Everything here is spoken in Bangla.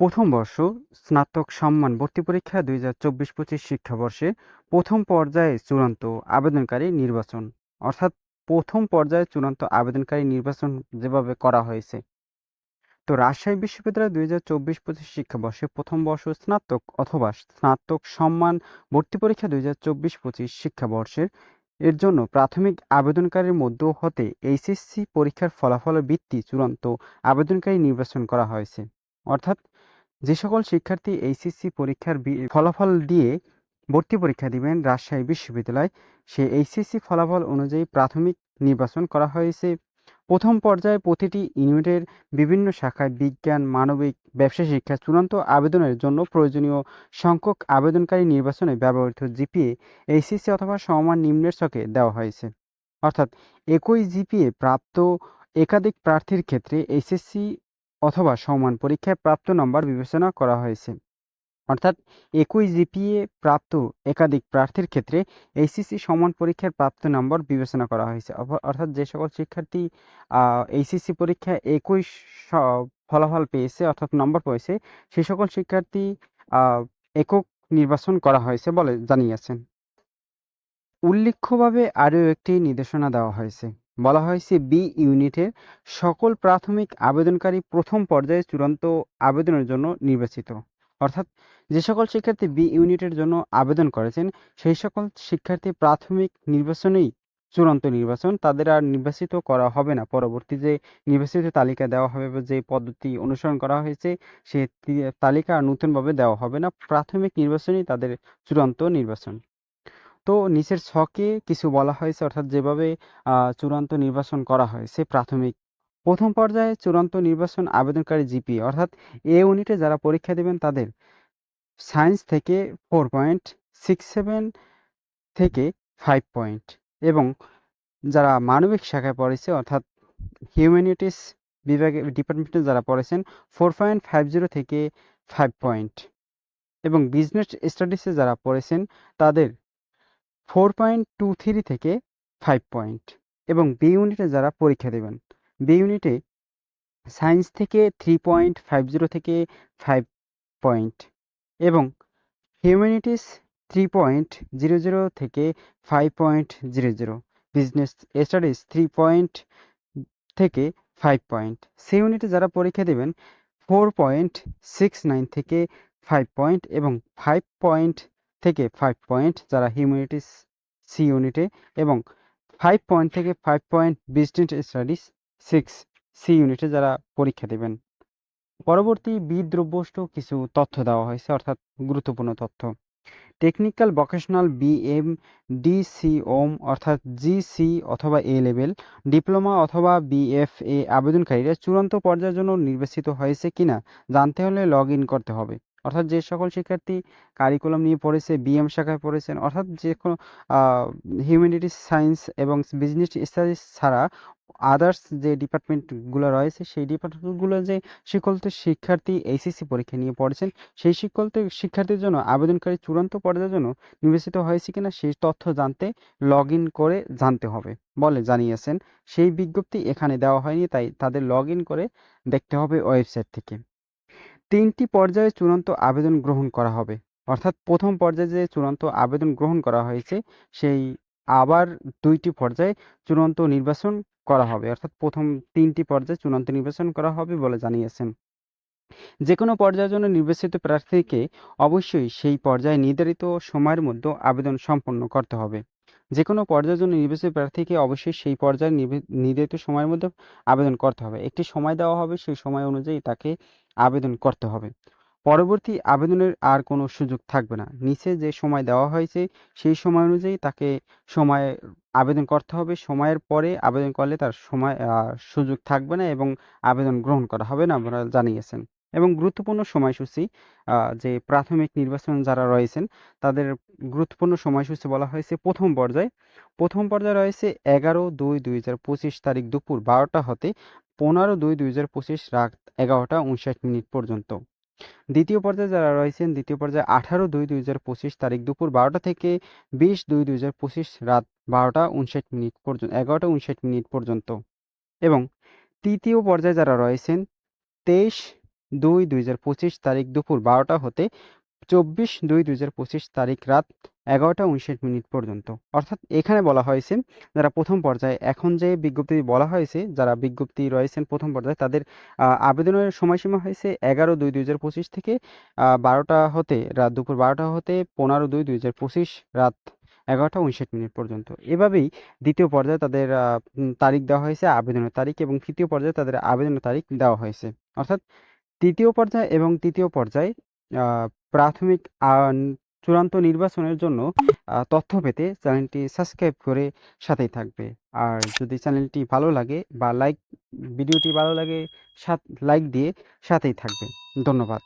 প্রথম বর্ষ, স্নাতক সম্মান ভর্তি পরীক্ষা দুই হাজার চব্বিশ পঁচিশ শিক্ষাবর্ষে প্রথম পর্যায়ে চূড়ান্ত আবেদনকারী নির্বাচন। অর্থাৎ প্রথম পর্যায়ে চূড়ান্ত আবেদনকারী নির্বাচন যেভাবে করা হয়েছে। তো রাজশাহী বিশ্ববিদ্যালয় দুই হাজার চব্বিশ পঁচিশ শিক্ষাবর্ষে প্রথম বর্ষ স্নাতক অথবা স্নাতক সম্মান ভর্তি পরীক্ষা দুই হাজার চব্বিশ পঁচিশ শিক্ষাবর্ষের এর জন্য প্রাথমিক আবেদনকারীর মধ্য হতে এইচএসসি পরীক্ষার ফলাফলের ভিত্তি চূড়ান্ত আবেদনকারী নির্বাচন করা হয়েছে। অর্থাৎ যে সকল শিক্ষার্থী এইচএসসি পরীক্ষার ফলাফল দিয়ে ভর্তি পরীক্ষা দিবেন রাজশাহী বিশ্ববিদ্যালয় সেই এইচএসসি ফলাফল অনুযায়ী প্রাথমিক নির্বাচন করা হয়েছে। প্রথম পর্যায়ে প্রতিটি ইউনিটের বিভিন্ন শাখায় বিজ্ঞান, মানবিক, ব্যবসা শিক্ষা চূড়ান্ত আবেদনের জন্য প্রয়োজনীয় সংখ্যক আবেদনকারী নির্বাচনে ব্যবহৃত জিপিএ এইচএসসি অথবা সমমান নিম্নের ছকে দেওয়া হয়েছে। অর্থাৎ একই জিপিএ প্রাপ্ত একাধিক প্রার্থীর ক্ষেত্রে এইচএসসি অথবা সমান পরীক্ষায় প্রাপ্ত নম্বর বিবেচনা করা হয়েছে। অর্থাৎ একই জিপিএ প্রাপ্ত একাধিক প্রার্থীর ক্ষেত্রে এইচএসসি সমান পরীক্ষার প্রাপ্ত নম্বর বিবেচনা করা হয়েছে। অর্থাৎ যে সকল শিক্ষার্থী এইচএসসি পরীক্ষায় একই ফলাফল পেয়েছে অর্থাৎ নম্বর পেয়েছে সেই সকল শিক্ষার্থী একক নির্বাচন করা হয়েছে বলে জানিয়েছেন। উল্লেখ্যভাবে আরও একটি নির্দেশনা দেওয়া হয়েছে। বলা হয়েছে বি ইউনিটের সকল প্রাথমিক আবেদনকারী প্রথম পর্যায়ে চূড়ান্ত আবেদনের জন্য নির্বাচিত। অর্থাৎ যে সকল শিক্ষার্থী বি ইউনিটের জন্য আবেদন করেছেন, সেই সকল শিক্ষার্থী প্রাথমিক নির্বাচনেই চূড়ান্ত নির্বাচন, তাদের আর নির্বাচিত করা হবে না। পরবর্তী যে নির্বাচিত তালিকা দেওয়া হবে বা যে পদ্ধতি অনুসরণ করা হয়েছে, সে তালিকা নতুনভাবে দেওয়া হবে না। প্রাথমিক নির্বাচনই তাদের চূড়ান্ত নির্বাচন। তো নিচের ছকে কিছু বলা হয়েছে, অর্থাৎ যেভাবে চূড়ান্ত নির্বাচন করা হয়, সে প্রাথমিক। প্রথম পর্যায়ে চূড়ান্ত নির্বাচন আবেদনকারী জিপি, অর্থাৎ এ ইউনিটে যারা পরীক্ষা দেবেন তাদের সায়েন্স থেকে ফোর পয়েন্ট সিক্স সেভেন থেকে ফাইভ পয়েন্ট এবং যারা মানবিক শাখায় পড়েছে, অর্থাৎ হিউম্যানিটিস বিভাগে, ডিপার্টমেন্টে যারা পড়েছেন, ফোর পয়েন্ট ফাইভ জিরো থেকে ফাইভ পয়েন্ট এবং বিজনেস স্টাডিসে যারা পড়েছেন, তাদের ফোর পয়েন্ট টু থ্রি থেকে ফাইভ পয়েন্ট এবং বি ইউনিটে যারা পরীক্ষা দেবেন, বি ইউনিটে সায়েন্স থেকে থ্রি পয়েন্ট ফাইভ জিরো থেকে ফাইভ পয়েন্ট এবং humanities three point zero zero থেকে five point zero zero, business studies three point থেকে ফাইভ পয়েন্ট। সি ইউনিটে যারা পরীক্ষা দেবেন, ফোর পয়েন্ট সিক্স নাইন থেকে ফাইভ পয়েন্ট এবং ফাইভ পয়েন্ট থেকে ফাইভ পয়েন্ট যারা হিউম্যানিটিস সি ইউনিটে এবং ফাইভ পয়েন্ট থেকে five point business studies six C ইউনিটে যারা পরীক্ষা দেবেন। পরবর্তী বিদ্রব্যষ্ট কিছু তথ্য দেওয়া হয়েছে, অর্থাৎ গুরুত্বপূর্ণ তথ্য। টেকনিক্যাল ভোকেশনাল বিএম ডিসিওম অর্থাৎ জিসি অথবা এ লেভেল ডিপ্লোমা অথবা বিএফএ আবেদনকারীরা চূড়ান্ত পর্যায়ের জন্য নির্বাচিত হয়েছে কিনা জানতে হলে লগ ইন করতে হবে। অর্থাৎ যে সকল শিক্ষার্থী কারিকুলাম নিয়ে পড়েছে বিএম শাখায় পড়েছেন, অর্থাৎ যে কোনো হিউম্যানিটিস সায়েন্স এবং বিজনেস স্টাডিজ ছাড়া আদার্স যে ডিপার্টমেন্টগুলো রয়েছে, সেই ডিপার্টমেন্টগুলো যে সকল শিক্ষার্থী এইচএসসি পরীক্ষা নিয়ে পড়েছেন, সেই সকল শিক্ষার্থীর জন্য আবেদনকারী চূড়ান্ত পর্যায়ের জন্য নির্বাচিত হয়েছে কিনা সেই তথ্য জানতে লগ করে জানতে হবে বলে জানিয়েছেন। সেই বিজ্ঞপ্তি এখানে দেওয়া হয়নি, তাই তাদের লগ করে দেখতে হবে ওয়েবসাইট থেকে। তিনটি পর্যায়ে চূড়ান্ত আবেদন গ্রহণ করা হবে। অর্থাৎ প্রথম পর্যায়ে যে চূড়ান্ত আবেদন গ্রহণ করা হয়েছে, সেই আবার দুইটি পর্যায়ে চূড়ান্ত নির্বাচন করা হবে। অর্থাৎ প্রথম তিনটি পর্যায়ে চূড়ান্ত নির্বাচন করা হবে বলে জানিয়েছেন। যে কোনো পর্যায়ের জন্য নির্বাচিত প্রার্থীকে অবশ্যই সেই পর্যায়ে নির্ধারিত সময়ের মধ্যে আবেদন সম্পন্ন করতে হবে। যে কোনো পর্যায়ের জন্য নির্বাচিত প্রার্থীকে অবশ্যই সেই পর্যায়ে নির্ধারিত সময়ের মধ্যে আবেদন করতে হবে। একটি সময় দেওয়া হবে, সেই সময় অনুযায়ী তাকে আবেদন করতে হবে। পরবর্তী আবেদনের আর কোনো সুযোগ থাকবে না। নিচে যে সময় দেওয়া হয়েছে, সেই সময় অনুযায়ী তাকে সময় আবেদন করতে হবে। সময়ের পরে আবেদন করলে তার সময় সুযোগ থাকবে না এবং আবেদন গ্রহণ করা হবে না, আপনারা জানিয়েছেন। এবং গুরুত্বপূর্ণ সময়সূচি যে প্রাথমিক নির্বাচন যারা রয়েছেন, তাদের গুরুত্বপূর্ণ সময়সূচি বলা হয়েছে প্রথম পর্যায়ে। প্রথম পর্যায়ে রয়েছে এগারো দুই দুই হাজার পঁচিশ তারিখ দুপুর বারোটা হতে পনেরো দুই দুই হাজার পঁচিশ রাত এগারোটা উনষাট মিনিট পর্যন্ত। দ্বিতীয় পর্যায়ে যারা রয়েছেন, দ্বিতীয় পর্যায়ে আঠারো দুই দুই হাজার পঁচিশ তারিখ দুপুর বারোটা থেকে বিশ দুই দুই হাজার পঁচিশ রাত বারোটা উনষাট মিনিট পর্যন্ত, এগারোটা উনষাট মিনিট পর্যন্ত। এবং তৃতীয় পর্যায়ে যারা রয়েছেন, তেইশ দুই দুই তারিখ দুপুর বারোটা হতে চব্বিশ দুই দুই হাজার পঁচিশ তারিখ রাত এগারোটা উনষাট মিনিট পর্যন্ত। অর্থাৎ এখানে বলা হয়েছে, যারা প্রথম পর্যায়ে, এখন যে বিজ্ঞপ্তি বলা হয়েছে, যারা বিজ্ঞপ্তি রয়েছেন প্রথম পর্যায়ে, তাদের আবেদনের সময়সীমা হয়েছে এগারো দুই দুই হাজার পঁচিশ থেকে বারোটা হতে, রাত দুপুর বারোটা হতে পনেরো দুই দুই রাত এগারোটা উনষাট মিনিট পর্যন্ত। এভাবেই দ্বিতীয় পর্যায়ে তাদের তারিখ দেওয়া হয়েছে আবেদনের তারিখ এবং তৃতীয় পর্যায়ে তাদের আবেদনের তারিখ দেওয়া হয়েছে। অর্থাৎ তৃতীয় পর্যায় এবং তৃতীয় পর্যায় প্রাথমিক চূড়ান্ত নির্বাচনের জন্য তথ্য পেতে চ্যানেলটি সাবস্ক্রাইব করে সাথেই থাকবে। আর যদি চ্যানেলটি ভালো লাগে বা লাইক, ভিডিওটি ভালো লাগে, সাথ, লাইক দিয়ে সাথেই থাকবে ধন্যবাদ।